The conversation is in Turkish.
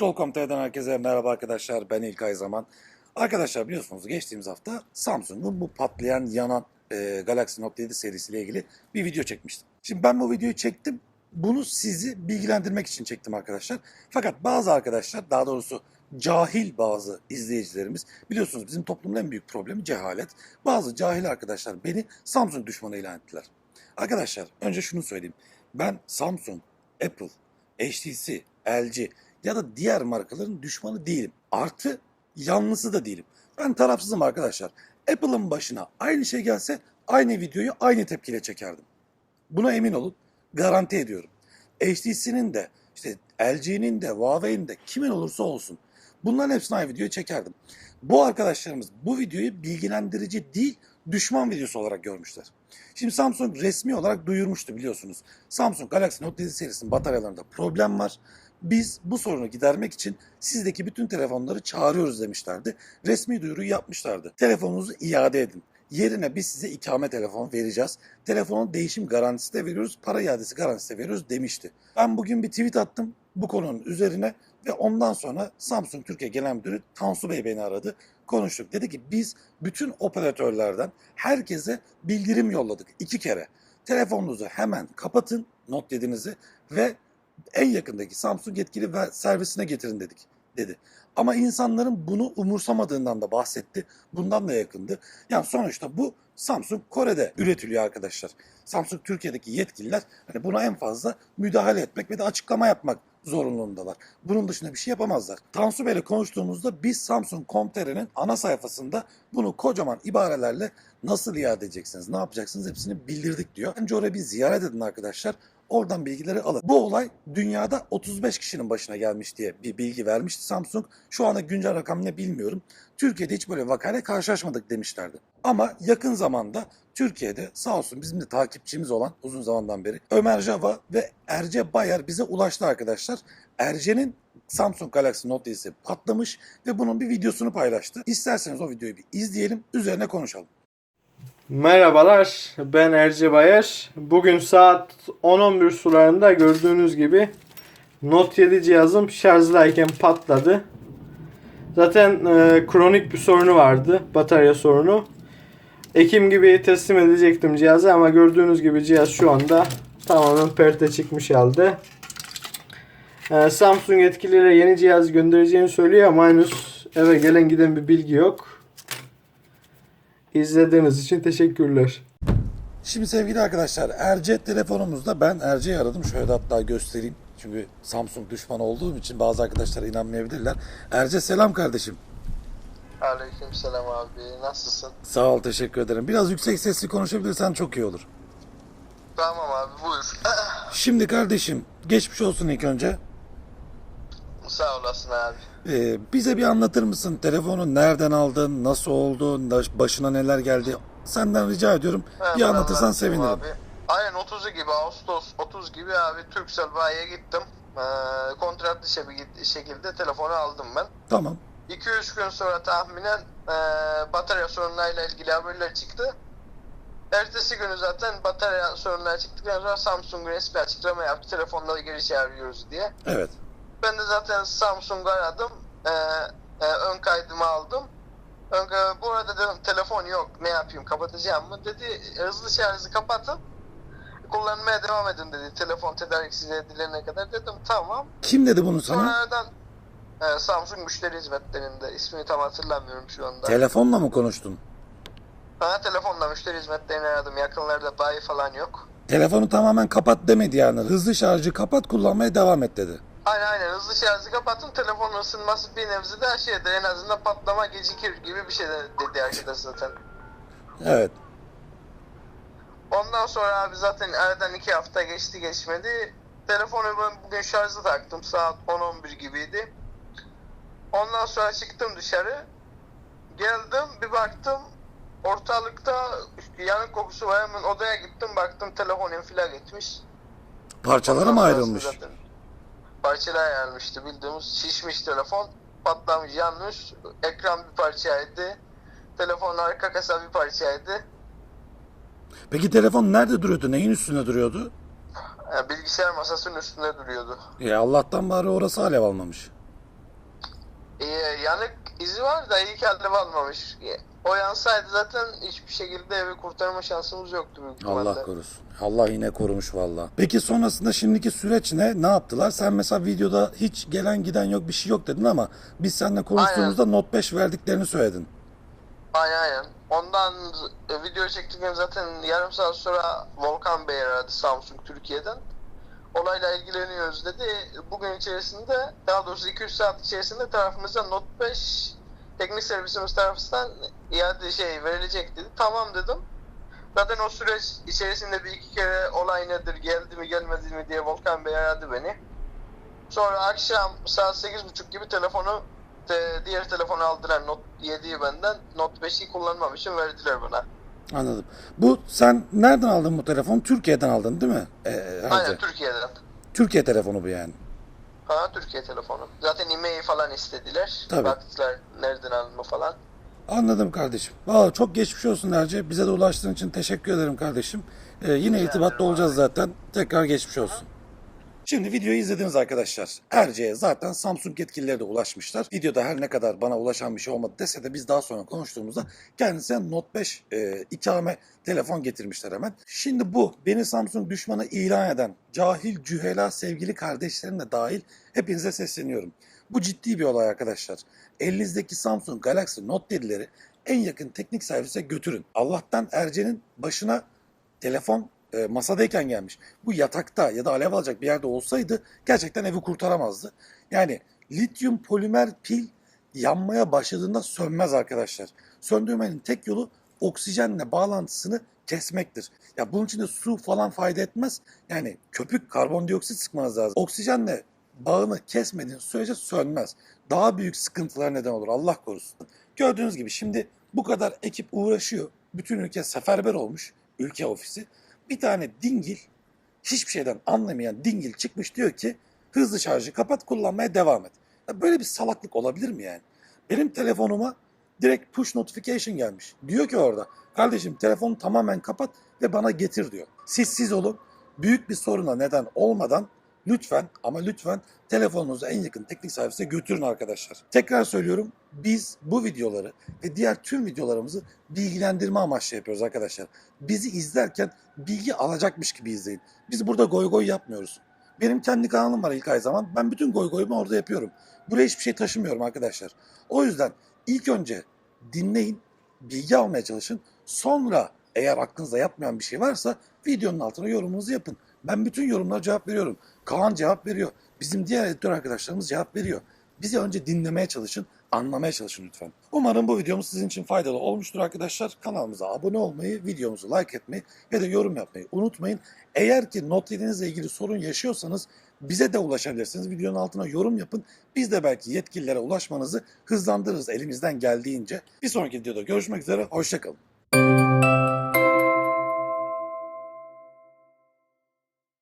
Scroll.com.tr'den herkese merhaba arkadaşlar. Ben İlkay Zaman. Arkadaşlar biliyorsunuz geçtiğimiz hafta Samsung'un bu patlayan yanan e, Galaxy Note 7 serisiyle ilgili bir video çekmiştim. Şimdi ben bu videoyu çektim. Bunu sizi bilgilendirmek için çektim arkadaşlar. Fakat bazı arkadaşlar daha doğrusu cahil bazı izleyicilerimiz biliyorsunuz bizim toplumun en büyük problemi cehalet. Bazı cahil arkadaşlar beni Samsung düşmanı ilan ettiler. Arkadaşlar önce şunu söyleyeyim. Ben Samsung, Apple, HTC, LG ya da diğer markaların düşmanı değilim. Artı yanlısı da değilim. Ben tarafsızım arkadaşlar. Apple'ın başına aynı şey gelse aynı videoyu aynı tepkiyle çekerdim. Buna emin olun. Garanti ediyorum. HTC'nin de işte LG'nin de Huawei'nin de kimin olursa olsun bunların hepsini aynı videoyu çekerdim. Bu arkadaşlarımız bu videoyu bilgilendirici değil düşman videosu olarak görmüşler. Şimdi Samsung resmi olarak duyurmuştu biliyorsunuz. Samsung Galaxy Note 7 serisinin bataryalarında problem var. Biz bu sorunu gidermek için sizdeki bütün telefonları çağırıyoruz demişlerdi. Resmi duyuruyu yapmışlardı. Telefonunuzu iade edin. Yerine biz size ikame telefon vereceğiz. Telefonun değişim garantisi de veriyoruz, para iadesi garantisi de veriyoruz demişti. Ben bugün bir tweet attım bu konunun üzerine ve ondan sonra Samsung Türkiye Genel Müdürü Tansu Bey beni aradı. Konuştuk. Dedi ki biz bütün operatörlerden herkese bildirim yolladık iki kere. Telefonunuzu hemen kapatın, not dediğinizi ve en yakındaki Samsung yetkili servisine getirin dedik dedi. Ama insanların bunu umursamadığından da bahsetti. Bundan da yakındı. Yani sonuçta bu Samsung Kore'de üretiliyor arkadaşlar. Samsung Türkiye'deki yetkililer hani buna en fazla müdahale etmek ve de açıklama yapmak zorunluluğundalar. Bunun dışında bir şey yapamazlar. Tansu Bey'le konuştuğumuzda biz Samsung.com.tr'nin ana sayfasında bunu kocaman ibarelerle nasıl iade edeceksiniz, ne yapacaksınız hepsini bildirdik diyor. Önce oraya bir ziyaret edin arkadaşlar. Oradan bilgileri alın. Bu olay dünyada 35 kişinin başına gelmiş diye bir bilgi vermişti Samsung. Şu anda güncel rakam ne bilmiyorum. Türkiye'de hiç böyle vakayla karşılaşmadık demişlerdi. Ama yakın zamanda Türkiye'de sağ olsun bizim de takipçimiz olan uzun zamandan beri Ömer Java ve Erce Bayer bize ulaştı arkadaşlar. Erce'nin Samsung Galaxy Note 7'si patlamış ve bunun bir videosunu paylaştı. İsterseniz o videoyu bir izleyelim, üzerine konuşalım. Merhabalar, ben Erce Bayer. Bugün saat 10-11 sularında gördüğünüz gibi Note 7 cihazım şarjdayken patladı. Zaten e, kronik bir sorunu vardı, batarya sorunu. Ekim gibi teslim edecektim cihazı ama gördüğünüz gibi cihaz şu anda tamamen perte çıkmış halde. E, Samsung yetkilileri yeni cihaz göndereceğini söylüyor ama henüz eve gelen giden bir bilgi yok. İzlediğiniz için teşekkürler. Şimdi sevgili arkadaşlar Erce telefonumuzda ben Erce'yi aradım. Şöyle hatta göstereyim. Çünkü Samsung düşmanı olduğum için bazı arkadaşlar inanmayabilirler. Erce selam kardeşim. Aleykümselam abi. Nasılsın? Sağ ol teşekkür ederim. Biraz yüksek sesli konuşabilirsen çok iyi olur. Tamam abi buyur. Şimdi kardeşim geçmiş olsun ilk önce. Sağ olasın abi. Ee, bize bir anlatır mısın? Telefonu nereden aldın? Nasıl oldu? Başına neler geldi? Senden rica ediyorum. bir Hemen anlatırsan anlatayım sevinirim. Abi. Ayın 30'u gibi Ağustos 30 gibi abi Turkcell bayiye gittim. Ee, kontratlı şekilde telefonu aldım ben. Tamam. 2-3 gün sonra tahminen e, batarya sorunlarıyla ilgili haberler çıktı. Ertesi günü zaten batarya sorunları çıktıktan sonra Samsung resmi açıklama yaptı. Telefonları geri çağırıyoruz diye. Evet. Ben de zaten Samsung'u aradım. Ee, e, ön kaydımı aldım. Ön, e, bu arada dedim telefon yok ne yapayım kapatacağım mı? Dedi hızlı şarjı kapatın. Kullanmaya devam edin dedi. Telefon tedariksiz edilene kadar dedim tamam. Kim dedi bunu sana? Sonradan e, Samsung müşteri hizmetlerinde ismini tam hatırlamıyorum şu anda. Telefonla mı konuştun? ha, telefonla müşteri hizmetlerini aradım. Yakınlarda bayi falan yok. Telefonu tamamen kapat demedi yani. Hızlı şarjı kapat kullanmaya devam et dedi. Aynen aynen hızlı şarjı kapatın telefonun ısınması bir nebze de şeydir en azından patlama gecikir gibi bir şey de dedi arkadaş zaten. Evet. Ondan sonra abi zaten aradan iki hafta geçti geçmedi. Telefonu ben bugün şarjı taktım saat 10-11 gibiydi. Ondan sonra çıktım dışarı. Geldim bir baktım ortalıkta yanık kokusu var hemen odaya gittim baktım telefon infilak etmiş. Parçaları Ondan mı ayrılmış? zaten Parçalar ayrılmıştı bildiğimiz şişmiş telefon patlamış yanmış ekran bir parçaydı. Telefonun arka kasa bir parçaydı. Peki telefon nerede duruyordu? Neyin üstünde duruyordu? Yani bilgisayar masasının üstünde duruyordu. Ya Allah'tan bari orası alev almamış. Ee, yanık izi var da iyi kendini almamış. O yansaydı zaten hiçbir şekilde evi kurtarma şansımız yoktu büyük ihtimalle. Allah korusun. Allah yine korumuş valla. Peki sonrasında şimdiki süreç ne? Ne yaptılar? Sen mesela videoda hiç gelen giden yok bir şey yok dedin ama biz seninle konuştuğumuzda Note 5 verdiklerini söyledin. Aynen aynen. Ondan e, video çektikten zaten yarım saat sonra Volkan Bey aradı Samsung Türkiye'den. Olayla ilgileniyoruz dedi. Bugün içerisinde daha doğrusu 200 saat içerisinde tarafımıza Note 5 teknik servisimiz tarafından iade şey verilecek dedi. Tamam dedim. Zaten o süreç içerisinde bir iki kere olay nedir, geldi mi gelmedi mi diye Volkan Bey aradı beni. Sonra akşam saat 8.30 gibi telefonu de, diğer telefonu aldılar Note 7'yi benden. Note 5'i kullanmam için verdiler bana. Anladım. Bu sen nereden aldın bu telefonu? Türkiye'den aldın değil mi? Ee, hacı? Aynen Türkiye'den. Türkiye telefonu bu yani. Ha Türkiye telefonu. Zaten e-mail falan istediler. Tabii. Baktılar nereden alınma falan. Anladım kardeşim. Valla çok geçmiş olsun Erce. Bize de ulaştığın için teşekkür ederim kardeşim. Ee, yine irtibatta olacağız zaten. Tekrar geçmiş olsun. Şimdi videoyu izlediniz arkadaşlar. Erce'ye zaten Samsung yetkilileri de ulaşmışlar. Videoda her ne kadar bana ulaşan bir şey olmadı dese de biz daha sonra konuştuğumuzda kendisine Note 5 e, ikame telefon getirmişler hemen. Şimdi bu beni Samsung düşmanı ilan eden cahil cühela sevgili kardeşlerim de dahil hepinize sesleniyorum. Bu ciddi bir olay arkadaşlar. Elinizdeki Samsung Galaxy Note 7'leri en yakın teknik servise götürün. Allah'tan Erce'nin başına telefon e, masadayken gelmiş. Bu yatakta ya da alev alacak bir yerde olsaydı gerçekten evi kurtaramazdı. Yani lityum polimer pil yanmaya başladığında sönmez arkadaşlar. Söndürmenin tek yolu oksijenle bağlantısını kesmektir. Ya bunun için de su falan fayda etmez. Yani köpük karbondioksit sıkmanız lazım. Oksijenle bağını kesmediğin sürece sönmez. Daha büyük sıkıntılar neden olur Allah korusun. Gördüğünüz gibi şimdi bu kadar ekip uğraşıyor. Bütün ülke seferber olmuş. Ülke ofisi. Bir tane dingil hiçbir şeyden anlamayan dingil çıkmış diyor ki hızlı şarjı kapat kullanmaya devam et. Ya böyle bir salaklık olabilir mi yani? Benim telefonuma direkt push notification gelmiş. Diyor ki orada kardeşim telefonu tamamen kapat ve bana getir diyor. Siz siz olun büyük bir soruna neden olmadan lütfen ama lütfen telefonunuzu en yakın teknik servise götürün arkadaşlar. Tekrar söylüyorum biz bu videoları ve diğer tüm videolarımızı bilgilendirme amaçlı yapıyoruz arkadaşlar. Bizi izlerken bilgi alacakmış gibi izleyin. Biz burada goy goy yapmıyoruz. Benim kendi kanalım var ilk ay zaman. Ben bütün goy goyumu orada yapıyorum. Buraya hiçbir şey taşımıyorum arkadaşlar. O yüzden ilk önce dinleyin, bilgi almaya çalışın. Sonra eğer aklınızda yatmayan bir şey varsa videonun altına yorumunuzu yapın. Ben bütün yorumlara cevap veriyorum. Kaan cevap veriyor. Bizim diğer editör arkadaşlarımız cevap veriyor. Bizi önce dinlemeye çalışın, anlamaya çalışın lütfen. Umarım bu videomuz sizin için faydalı olmuştur arkadaşlar. Kanalımıza abone olmayı, videomuzu like etmeyi ve de yorum yapmayı unutmayın. Eğer ki not yedinizle ilgili sorun yaşıyorsanız bize de ulaşabilirsiniz. Videonun altına yorum yapın. Biz de belki yetkililere ulaşmanızı hızlandırırız elimizden geldiğince. Bir sonraki videoda görüşmek üzere. Hoşçakalın.